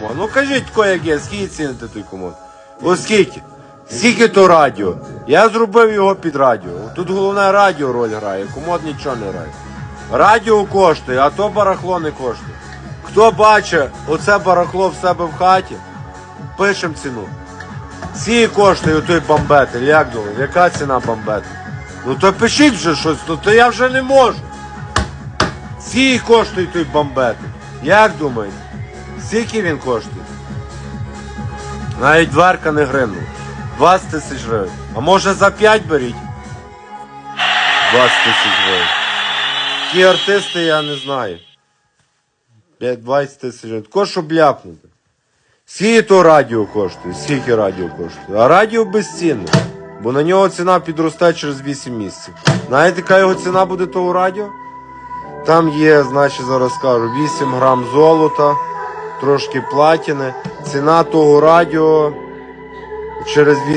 комод. Ну кажіть, як є, скільки ціните той комод? Оскільки? Скільки то радіо? Я зробив його під радіо. Тут головне радіо роль грає, комод нічого не грає. Радіо коштує, а то барахло не коштує. Хто бачить оце барахло в себе в хаті, пишемо ціну. Скільки коштує той бомбетель, як думаєте, яка ціна бомбетель? Ну то пишіть вже щось, ну то я вже не можу. Скільки коштує той бомбетель? Як думаєте? Скільки він коштує? Навіть дверка не гривну. 20 тисяч гривень. А може за 5 беріть? 20 тисяч гривень. Ті артисти я не знаю. 5-20 тисяч гривень. Тако, щоб ляпнути. Скільки то радіо коштує? Скільки радіо коштує? А радіо безцінне. Бо на нього ціна підросте через 8 місяців. Знаєте, яка його ціна буде того радіо? Там є, значить, зараз скажу, 8 грам золота, трошки платіни. Ціна того радіо через 8